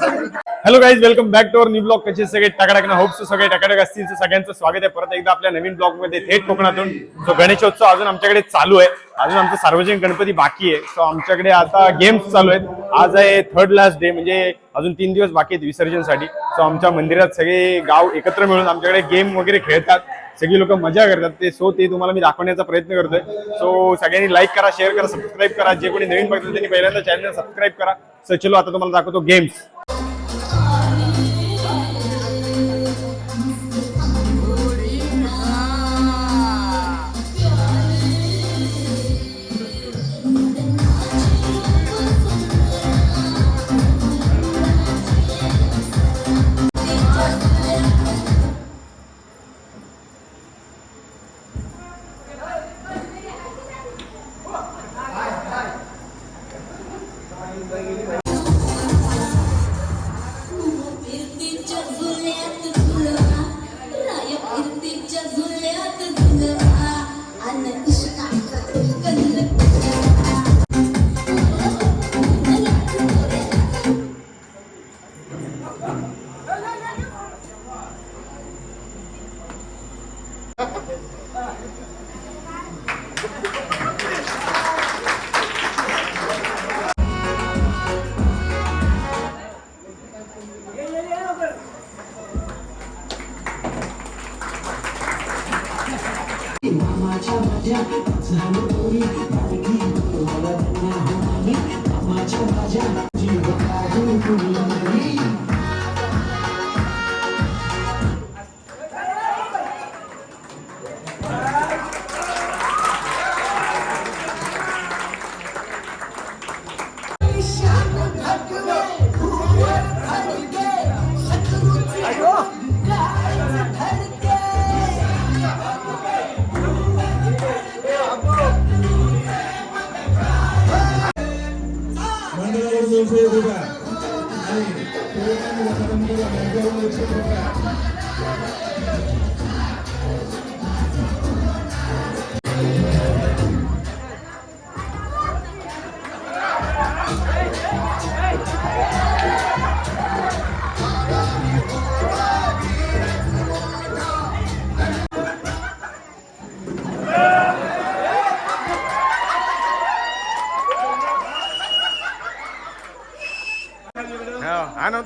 Hello guys welcome back to our new blog कसे सगळे? टकाटक hopes सगळे. टकाटक असतील सगळ्यांचं स्वागत आहे. परत एकदा आपल्या नवीन ब्लॉगमध्ये थेट कोकणातून. सो गणेशोत्सव अजून आमच्याकडे चालू आहे. अजून आमचं सार्वजनिक गणपती बाकी आहे. सो आमच्याकडे आता गेम्स चालू आहेत. आज आहे थर्ड लास्ट डे म्हणजे अजून तीन दिवस बाकी आहेत विसर्जनसाठी. सो आमच्या मंदिरात सगळे गाव एकत्र मिळून आमच्याकडे गेम वगैरे खेळतात. सगळी लोक मजा करतात. ते सो ते तुम्हाला मी दाखवण्याचा प्रयत्न करतोय. सो सगळ्यांनी लाईक करा शेअर करा सबस्क्राईब करा. जे कोणी नवीन बघतात त्यांनी पहिल्यांदा चॅनल सबस्क्राईब करा. सो चलो आता तुम्हाला दाखवतो गेम्स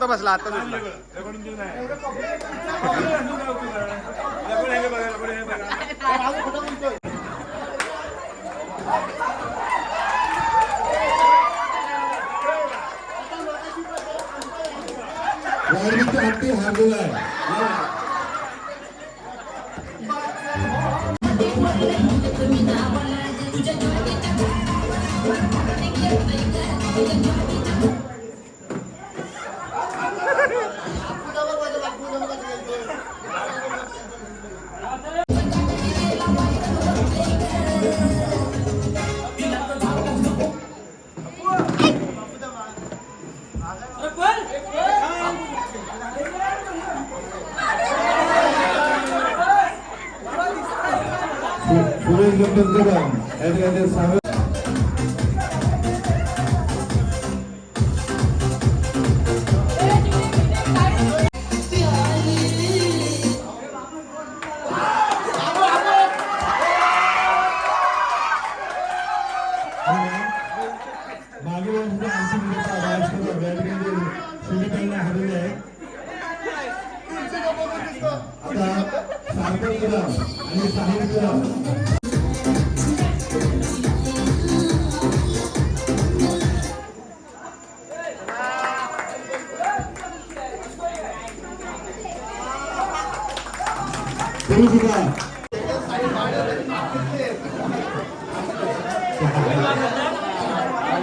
हा। नव्हता बसला आता बसला वाढीचा हत्ती প্রবেশ করতে দেবেন। এদিকে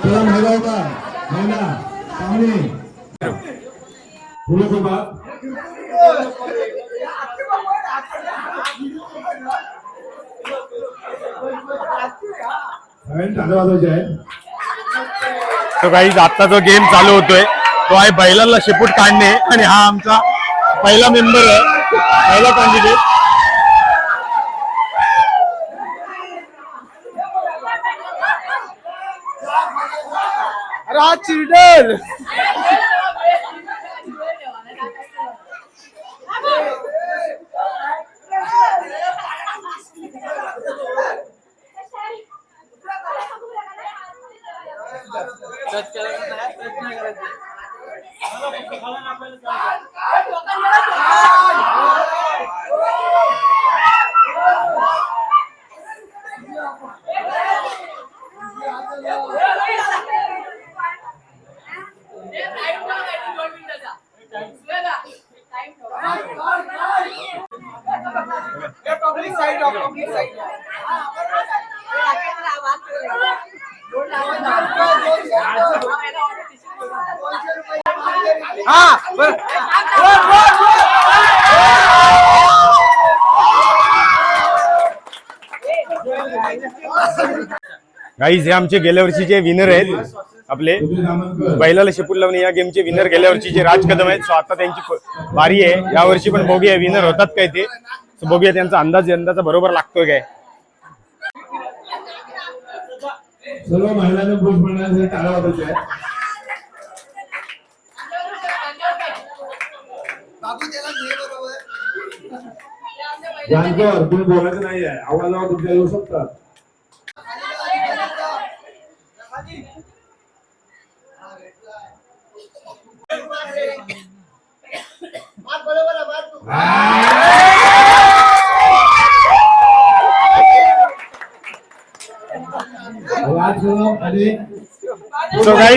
तुला महिला होता महिला वाजवायच्या आहेत. तो काही आत्ता जो गेम चालू होतोय तो आहे बैलांना शेपूट काढणे आणि हा आमचा पहिला मेंबर आहे पहिला कॅन्डिडेट காய்ச்சிடல் गाईज हे आमचे गेल्या वर्षीचे विनर आहेत आपले बैलाला शेपूट लावणे या गेमचे विनर गेल्या वर्षीचे राज कदम आहेत सो आता त्यांची बारी आहे. या वर्षी पण आहे विनर होतात काय ते? सो बघूया त्यांचा अंदाज अंदाजा बरोबर लागतोय काय? सर्व महिलांना पुरुष मंडळासाठी टाळा वाजवायच्या आहेत. जानकर तुम्ही बोलायचं नाही आहे आवाज आवाज तुमच्या येऊ शकतात.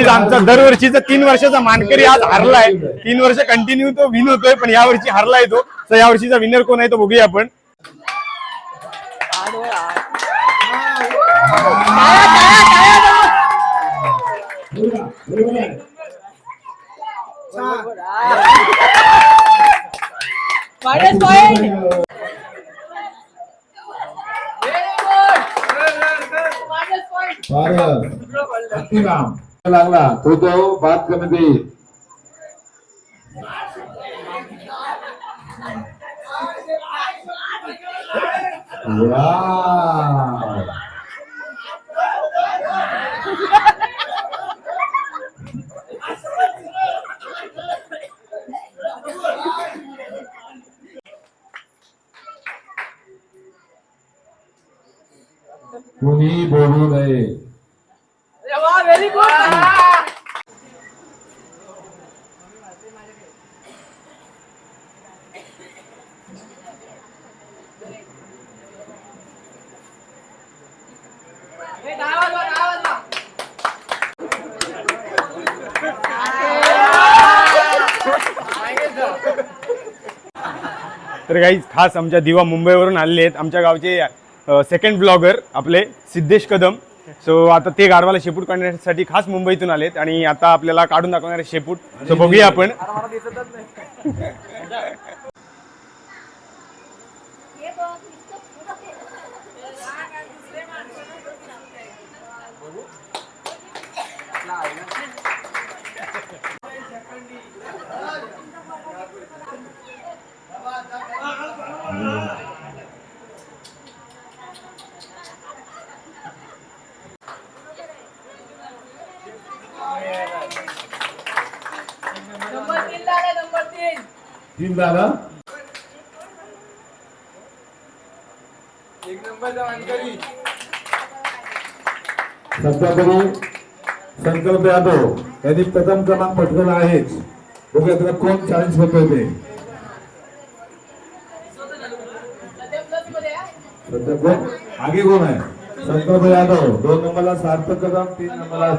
आमचा दरवर्षीचा तीन वर्षाचा मानकरी आज हारलाय. तीन वर्ष कंटिन्यू तो विन होतोय पण या वर्षी हारलाय तो. सो या वर्षीचा विनर कोण आहे तो बघूया आपण. पॉइंट लागला तो तो बात कमी देईल वाव. कुणी बोलू नये. तर गाईज खास आमच्या दिवा मुंबईवरून आलेले आहेत. आमच्या गावचे सेकंड ब्लॉगर आपले सिद्धेश कदम. सो आता ते गाढवाला शेपूट काढण्यासाठी खास मुंबईतून आलेत आणि आता आपल्याला काढून दाखवणार शेपूट. सो बघूया आपण नंबर तीन झाला नंबर तीन तीन सध्या तरी संकल्प यादव यांनी प्रथम क्रमांक पटकवला आहेच. बघूया त्याला कोण चॅलेंज पटवते सध्या कोण? आगे कोण आहे? संकल्प यादव. दोन नंबरला सार्थक कदम तीन नंबरला